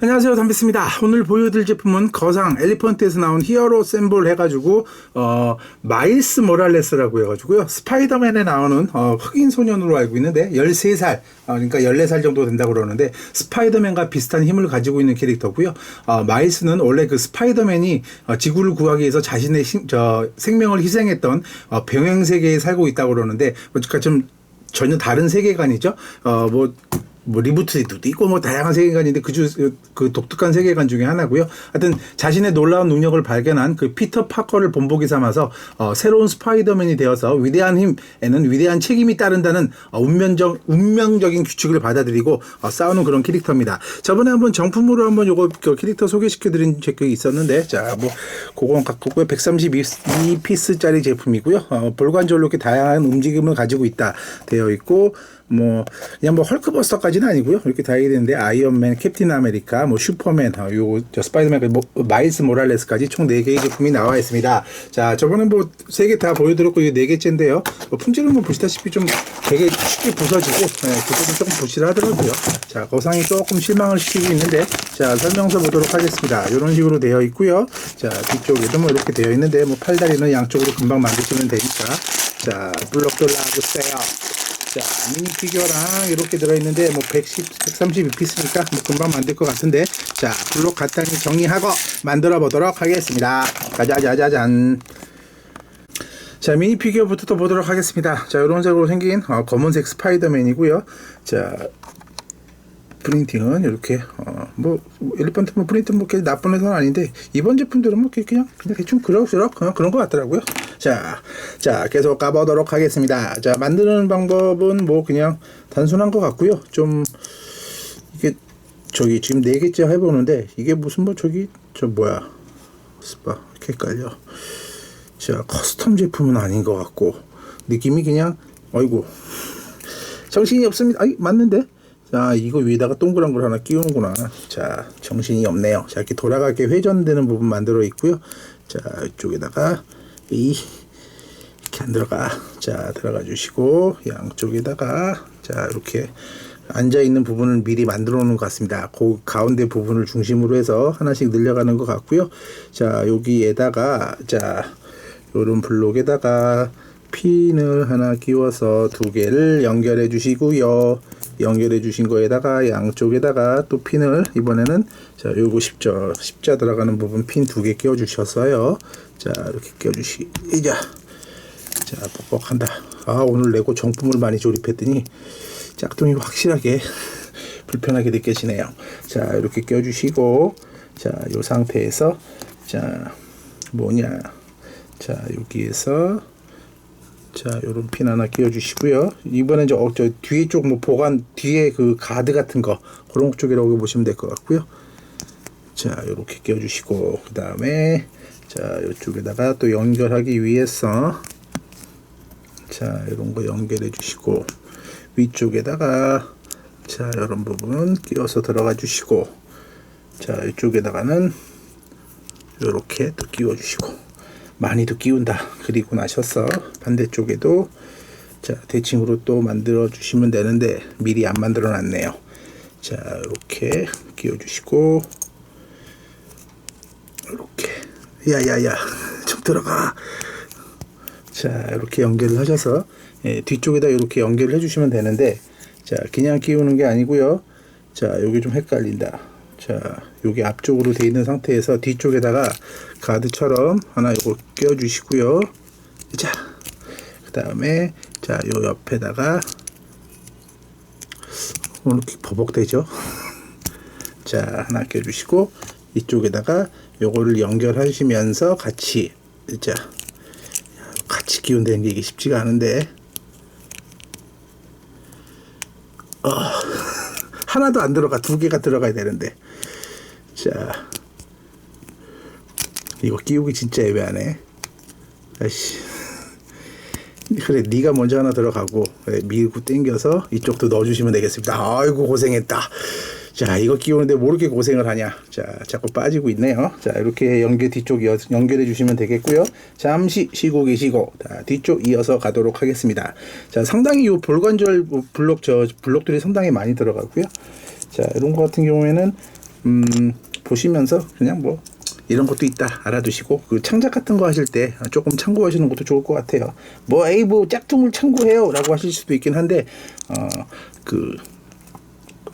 안녕하세요. 담비스입니다. 오늘 보여드릴 제품은 거상 엘리펀트에서 나온 히어로 셈볼 해가지고 어 마일스 모랄레스라고 해가지고요. 스파이더맨에 나오는 어, 흑인 소년으로 알고 있는데 13살 어, 그러니까 14살 정도 된다고 그러는데 스파이더맨과 비슷한 힘을 가지고 있는 캐릭터고요. 어, 마일스는 원래 그 스파이더맨이 어, 지구를 구하기 위해서 자신의 신- 저 생명을 희생했던 어, 병행 세계에 살고 있다고 그러는데 그러니까 좀 전혀 다른 세계관이죠. 어, 뭐, 뭐 리부트도 있고 뭐 다양한 세계관인데 그중 그 독특한 세계관 중에 하나고요. 하여튼 자신의 놀라운 능력을 발견한 그 피터 파커를 본보기 삼아서 어, 새로운 스파이더맨이 되어서 위대한 힘에는 위대한 책임이 따른다는 어, 운명적 운명적인 규칙을 받아들이고 어, 싸우는 그런 캐릭터입니다. 저번에 한번 정품으로 한번 요거 그 캐릭터 소개시켜드린 적이 있었는데 자뭐 그건 갖고 132 피스짜리 제품이고요. 어, 볼관절로 이렇게 다양한 움직임을 가지고 있다 되어 있고 뭐 그냥 뭐 헐크버스터까지는 아니고요. 이렇게 다 되는데 아이언맨, 캡틴 아메리카, 뭐 슈퍼맨, 어, 요저 스파이더맨, 뭐, 마일스 모랄레스까지 총 4개의 제품이 나와 있습니다. 자, 저번에 뭐세개다 보여드렸고 이게 4개째인데요. 뭐 품질은 뭐 보시다시피 좀 되게 쉽게 부서지고 네, 구조도 조금 부실하더라고요. 자, 거상이 조금 실망을 시키고 있는데 자, 설명서 보도록 하겠습니다. 이런 식으로 되어 있고요. 자, 뒤쪽에도 뭐 이렇게 되어 있는데 뭐 팔다리는 양쪽으로 금방 만드시면 되니까 자, 블록도 놔주세요. 자, 미니 피규어랑 이렇게 들어있는데, 뭐, 110, 132피스니까, 뭐, 금방 만들 것 같은데, 자, 블록 간단히 정리하고 만들어 보도록 하겠습니다. 짜자자자잔. 자, 미니 피규어부터 또 보도록 하겠습니다. 자, 이런 색으로 생긴, 어, 검은색 스파이더맨이고요. 자, 프린팅은 이렇게 어 뭐 엘리펀트 뭐 프린트 뭐 그렇게 나쁜 회사는 아닌데 이번 제품들은 뭐 그냥 그냥 대충 그럭저럭 그냥 그런 것 같더라고요. 자, 자 계속 가보도록 하겠습니다. 자 만드는 방법은 뭐 그냥 단순한 것 같고요. 좀 이게 저기 지금 네 개째 해보는데 이게 무슨 뭐 저기 저 뭐야 스파 이렇게 헷갈려. 자 커스텀 제품은 아닌 것 같고 느낌이 그냥 어이구 정신이 없습니다. 아이 맞는데. 자 이거 위에다가 동그란 걸 하나 끼우는구나. 자 정신이 없네요. 자 이렇게 돌아가게 회전되는 부분 만들어 있고요. 자 이쪽에다가 이 이렇게 안 들어가. 자 들어가 주시고 양쪽에다가 자 이렇게 앉아 있는 부분을 미리 만들어 놓은 것 같습니다. 그 가운데 부분을 중심으로 해서 하나씩 늘려가는 것 같고요. 자 여기에다가 자 요런 블록에다가 핀을 하나 끼워서 두 개를 연결해 주시고요. 연결해 주신 거에다가 양쪽에다가 또 핀을 이번에는 자 요거 십자 십자 들어가는 부분 핀 두 개 끼워 주셨어요. 자 이렇게 끼워 주시 이자 자 뻑뻑한다. 아 오늘 레고 정품을 많이 조립했더니 짝퉁이 확실하게 불편하게 느껴지네요. 자 이렇게 끼워 주시고 자요 상태에서 자 뭐냐 자 여기에서 자, 요런 핀 하나 끼워 주시고요. 이번엔 저, 어, 저 뒤에 쪽 뭐 보관 뒤에 그 가드 같은 거 그런 쪽이라고 보시면 될 것 같고요. 자, 요렇게 끼워 주시고 그다음에 자, 요쪽에다가 또 연결하기 위해서 자, 이런 거 연결해 주시고 위쪽에다가 자, 이런 부분 끼워서 들어가 주시고 자, 이쪽에다가는 요렇게 또 끼워 주시고 많이도 끼운다. 그리고 나셔서 반대쪽에도 자 대칭으로 또 만들어 주시면 되는데 미리 안 만들어 놨네요. 자 이렇게 끼워 주시고 이렇게 야야야 좀 들어가. 자 이렇게 연결을 하셔서 예, 뒤쪽에다 이렇게 연결을 해주시면 되는데 자 그냥 끼우는 게 아니고요. 자 여기 좀 헷갈린다. 자 여기 앞쪽으로 돼 있는 상태에서 뒤쪽에다가 가드처럼 하나 요거 끼워 주시고요. 자 그 다음에 자 요 옆에다가 어, 이렇게 버벅대죠. 자 하나 끼워 주시고 이쪽에다가 요거를 연결하시면서 같이 자 같이 끼운다는 게 이게 쉽지가 않은데 하나도 안 들어가 두 개가 들어가야 되는데. 자. 이거 끼우기 진짜 애매하네. 아이씨. 그래 네가 먼저 하나 들어가고 그래, 밀고 당겨서 이쪽도 넣어주시면 되겠습니다. 아이고 고생했다 자 이거 끼우는데 뭐 이렇게 고생을 하냐? 자 자꾸 빠지고 있네요. 자 이렇게 연결 뒤쪽 이어 연결해 주시면 되겠고요. 잠시 쉬고 계시고 자, 뒤쪽 이어서 가도록 하겠습니다. 자 상당히 이 볼관절 블록 저 블록들이 상당히 많이 들어가고요. 자 이런 거 같은 경우에는 음, 보시면서 그냥 뭐 이런 것도 있다 알아두시고 그 창작 같은 거 하실 때 조금 참고하시는 것도 좋을 것 같아요. 뭐 에이 뭐 짝퉁을 참고해요 라고 하실 수도 있긴 한데 어그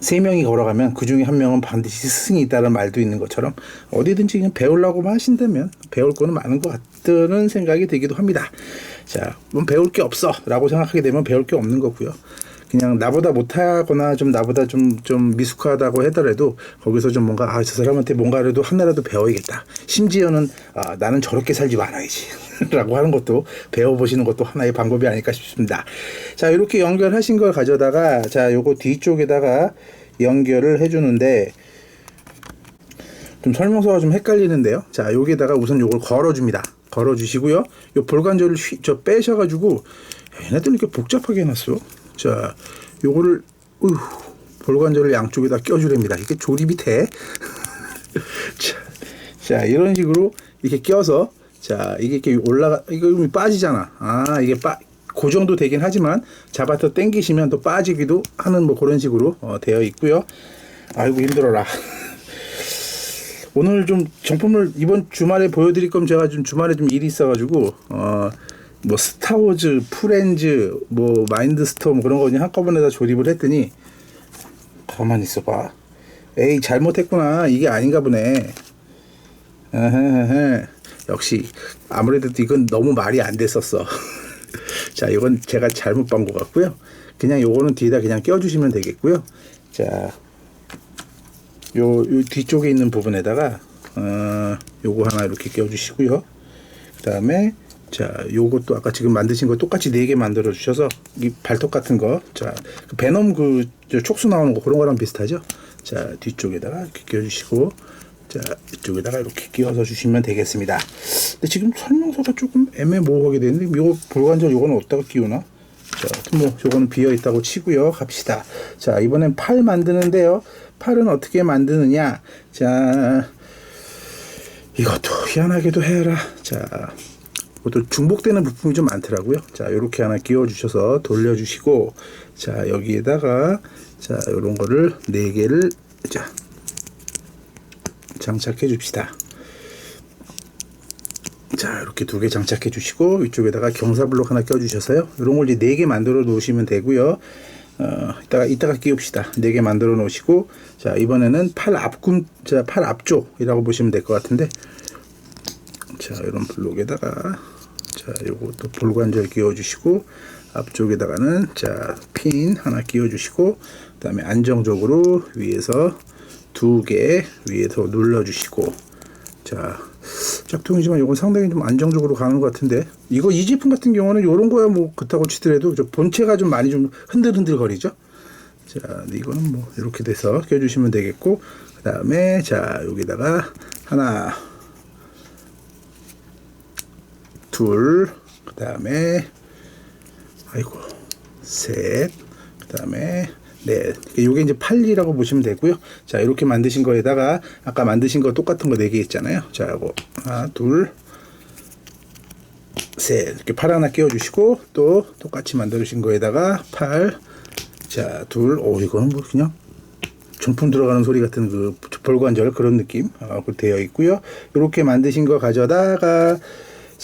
세 명이 걸어가면 그 중에 한 명은 반드시 스승이 있다는 말도 있는 것처럼 어디든지 그냥 배우려고만 하신다면 배울 거는 많은 것 같다는 생각이 들기도 합니다. 자, 뭐 배울 게 없어라고 생각하게 되면 배울 게 없는 거고요. 그냥 나보다 못하거나 좀 나보다 좀 좀 미숙하다고 하더라도 거기서 좀 뭔가 아 저 사람한테 뭔가라도 하나라도 배워야겠다. 심지어는 아 나는 저렇게 살지 말아야지.라고 하는 것도 배워보시는 것도 하나의 방법이 아닐까 싶습니다. 자 이렇게 연결하신 걸 가져다가 자 요거 뒤쪽에다가 연결을 해주는데 좀 설명서가 좀 헷갈리는데요. 자 여기에다가 우선 요걸 걸어줍니다. 걸어주시고요. 요 볼관절을 휘, 저 빼셔가지고 얘네들 이렇게 복잡하게 해놨어. 자 요거를 우후, 볼관절을 양쪽에다 껴주랍니다. 이게 조립이 돼. 자, 자 이런 식으로 이렇게 껴서 자 이게 이렇게 올라가 이거 빠지잖아. 아 이게 빠 고정도 되긴 하지만 잡아서 당기시면 또 빠지기도 하는 뭐 그런 식으로 어, 되어 있고요. 아이고 힘들어라. 오늘 좀 정품을 이번 주말에 보여드릴 거면 제가 좀 주말에 좀 일이 있어가지고 어 뭐 스타워즈, 프렌즈, 뭐 마인드스톰 그런 거 그냥 한꺼번에 다 조립을 했더니 가만 있어봐. 에이 잘못했구나 이게 아닌가 보네. 에헤헤. 역시 아무래도 이건 너무 말이 안 됐었어. 자 이건 제가 잘못 본 것 같고요. 그냥 요거는 뒤에다 그냥 껴주시면 되겠고요. 자 요, 요 뒤쪽에 있는 부분에다가 어, 요거 하나 이렇게 껴주시고요. 그 다음에 자 요것도 아까 지금 만드신 거 똑같이 네 개 만들어 주셔서 이 발톱 같은 거, 자 그 베놈 그저 촉수 나오는 거 그런 거랑 비슷하죠. 자 뒤쪽에다가 이렇게 껴주시고 자 이쪽에다가 이렇게 끼워서 주시면 되겠습니다. 근데 지금 설명서가 조금 애매모호하게 되는데 요 볼관절 요거는 어디다가 끼우나? 자, 뭐 요거는 비어 있다고 치고요. 갑시다. 자, 이번엔 팔 만드는데요. 팔은 어떻게 만드느냐? 자, 이것도 희한하게도 해라. 자, 이것도 중복되는 부품이 좀 많더라고요. 자, 요렇게 하나 끼워 주셔서 돌려 주시고 자, 여기에다가 자, 요런 거를 네 개를 자, 장착해 줍시다. 자 이렇게 두 개 장착해 주시고 위쪽에다가 경사블록 하나 껴 주셔서요 이런 걸 이제 네개 만들어 놓으시면 되고요 어 이따가 이따가 끼웁시다 네개 만들어 놓으시고 자 이번에는 팔 앞꿈 자 팔 앞쪽이라고 보시면 될 것 같은데 자 이런 블록에다가 자 요것도 볼관절 끼워 주시고 앞쪽에다가는 자 핀 하나 끼워 주시고 그 다음에 안정적으로 위에서 두 개 위에서 눌러 주시고. 자 짝퉁이지만 이건 상당히 좀 안정적으로 가는 것 같은데. 이거 이 제품 같은 경우는 이런 거야 뭐 그렇다고 치더라도 저 본체가 좀 많이 좀 흔들흔들 거리죠? 자 이거는 뭐 이렇게 돼서 껴주시면 되겠고 그 다음에 자 여기다가 하나 둘 그 다음에 아이고 셋 그 다음에 네, 요게 이제 팔리라고 보시면 되고요. 자, 이렇게 만드신 거에다가 아까 만드신 거 똑같은 거 네 개 있잖아요. 자, 요거 하나, 둘, 셋 이렇게 팔 하나 끼워 주시고 또 똑같이 만드신 거에다가 팔 자, 둘, 오 이거는 뭐 그냥 정품 들어가는 소리 같은 그 볼관절 그런 느낌 어, 그 되어 있고요. 이렇게 만드신 거 가져다가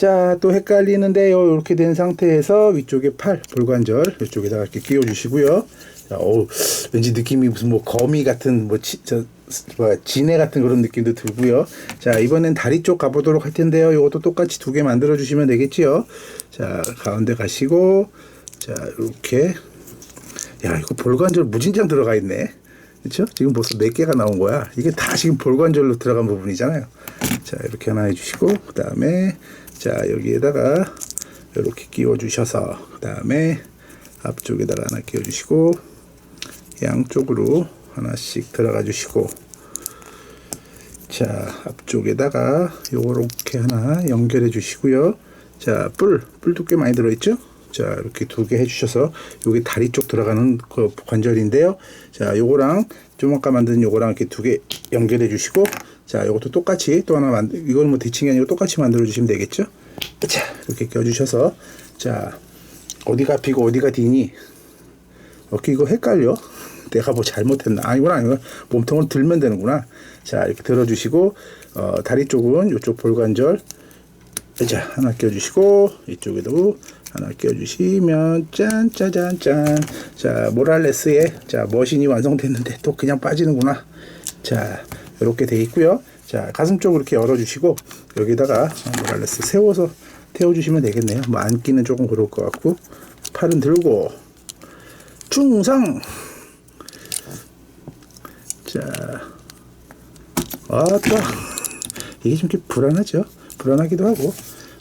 자, 또 헷갈리는데요. 이렇게 된 상태에서 위쪽에 팔 볼관절 이쪽에다가 이렇게 끼워 주시고요. 자, 오, 왠지 느낌이 무슨 뭐 거미 같은 뭐 치, 저 뭐야 진해 같은 그런 느낌도 들고요. 자, 이번엔 다리 쪽 가보도록 할 텐데요. 이것도 똑같이 두 개 만들어 주시면 되겠지요. 자, 가운데 가시고 자, 이렇게 야, 이거 볼관절 무진장 들어가 있네. 그렇죠? 지금 벌써 네 개가 나온 거야. 이게 다 지금 볼관절로 들어간 부분이잖아요. 자, 이렇게 하나 해주시고 그 다음에 자 여기에다가 이렇게 끼워 주셔서 그 다음에 앞쪽에다가 하나 끼워 주시고 양쪽으로 하나씩 들어가 주시고 자 앞쪽에다가 요렇게 하나 연결해 주시고요. 자뿔 뿔도 꽤 많이 들어있죠 자 이렇게 두 개 해주셔서 여기 다리 쪽 들어가는 그 관절인데요 자 요거랑 좀 아까 만든 요거랑 이렇게 두 개 연결해 주시고 자 요것도 똑같이 또 하나 만들 이건 뭐 대칭이 아니고 똑같이 만들어 주시면 되겠죠 자 이렇게 껴주셔서 자 어디가 B고 어디가 D니 어깨 이거 헷갈려 내가 뭐 잘못했나? 아니구나, 아니구나. 몸통을 들면 되는구나. 자, 이렇게 들어주시고, 어, 다리 쪽은 이쪽 볼관절, 자, 하나 껴주시고, 이쪽에도 하나 껴주시면, 짠, 짜잔, 짠. 자, 모랄레스의, 자, 머신이 완성됐는데 또 그냥 빠지는구나. 자, 이렇게 돼 있고요. 자, 가슴 쪽으로 이렇게 열어주시고, 여기다가 모랄레스 세워서 태워주시면 되겠네요. 뭐 앉기는 조금 그럴 것 같고, 팔은 들고, 중상! 자, 아따 이게 좀 이렇게 불안하죠 불안하기도 하고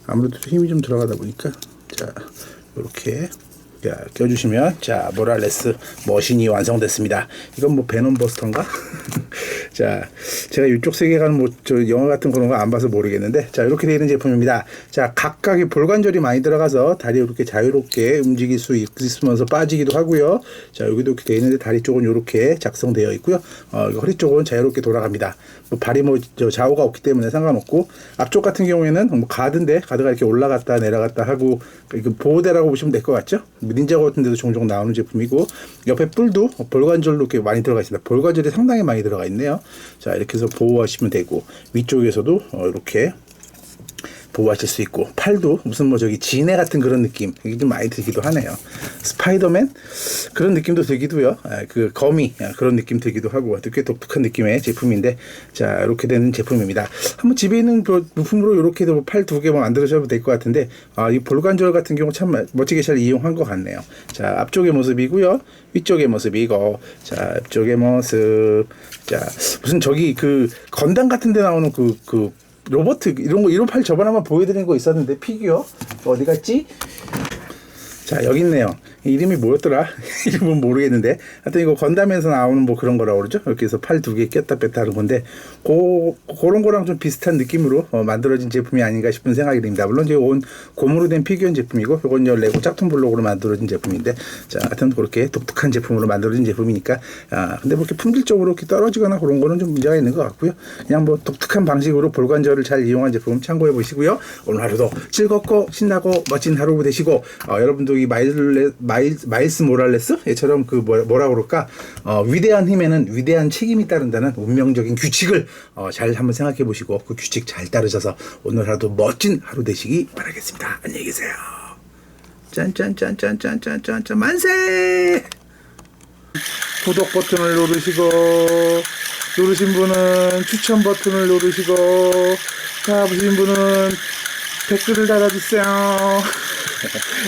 아무래도 힘이 좀 들어가다 보니까 자 이렇게. 자, 껴주시면. 자 모랄레스 머신이 완성됐습니다. 이건 뭐 베놈버스터인가 자 제가 이쪽 세계관 뭐저 영화 같은 그런 거 안 봐서 모르겠는데 자 이렇게 되어 있는 제품입니다. 자 각각의 볼관절이 많이 들어가서 다리 이렇게 자유롭게 움직일 수 있으면서 빠지기도 하고요. 자 여기도 이렇게 되어 있는데 다리 쪽은 이렇게 작성되어 있고요. 어, 허리 쪽은 자유롭게 돌아갑니다. 뭐 발이 뭐저 좌우가 없기 때문에 상관없고 앞쪽 같은 경우에는 뭐 가드인데 가드가 이렇게 올라갔다 내려갔다 하고 이거 보호대라고 보시면 될 것 같죠? 닌자 같은 데도 종종 나오는 제품이고 옆에 뿔도 볼관절로 이렇게 많이 들어가 있습니다. 볼관절이 상당히 많이 들어가 있네요 자 이렇게 해서 보호하시면 되고 위쪽에서도 어, 이렇게 보호하실 수 있고 팔도 무슨 뭐 저기 지네 같은 그런 느낌 이게 좀 많이 들기도 하네요. 스파이더맨? 그런 느낌도 들기도요. 아, 그 거미 아, 그런 느낌 들기도 하고 꽤 독특한 느낌의 제품인데 자 이렇게 되는 제품입니다. 한번 집에 있는 그 부품으로 이렇게 팔두 개만 만들어셔도 될 것 같은데 아, 이 볼관절 같은 경우 참 멋지게 잘 이용한 것 같네요. 자 앞쪽의 모습이고요. 위쪽의 모습이고 자 앞쪽의 모습. 자 무슨 저기 그 건담 같은 데 나오는 그그 로버트 이런 거 이런 팔 저번에 한번 보여드린 거 있었는데 피규어 어디 갔지? 자 여기 있네요. 이름이 뭐였더라? 이름은 모르겠는데 하여튼 이거 건담에서 나오는 뭐 그런 거라고 그러죠. 이렇게 해서 팔 두 개 꼈다 뺐다 하는 건데 고, 그런 거랑 좀 비슷한 느낌으로 어, 만들어진 제품이 아닌가 싶은 생각이 듭니다. 물론 이제 온 고무로 된 피규어 제품이고 이건 요 레고 짝퉁 블록으로 만들어진 제품인데 자 하여튼 그렇게 독특한 제품으로 만들어진 제품이니까 아 근데 뭐 이렇게 품질적으로 이렇게 떨어지거나 그런 거는 좀 문제가 있는 것 같고요. 그냥 뭐 독특한 방식으로 볼관절을 잘 이용한 제품 참고해 보시고요. 오늘 하루도 즐겁고 신나고 멋진 하루 되시고 어, 여러분도 이 마일레, 마일, 마일스 모랄레스 얘처럼 그 뭐, 뭐라 그럴까 어, 위대한 힘에는 위대한 책임이 따른다는 운명적인 규칙을 어, 잘 한번 생각해 보시고 그 규칙 잘 따르셔서 오늘 하루도 멋진 하루 되시기 바라겠습니다. 안녕히 계세요. 짠짠짠짠짠짠짠짠 만세! 구독 버튼을 누르시고 누르신 분은 추천 버튼을 누르시고 자 보신 분은 댓글을 달아주세요.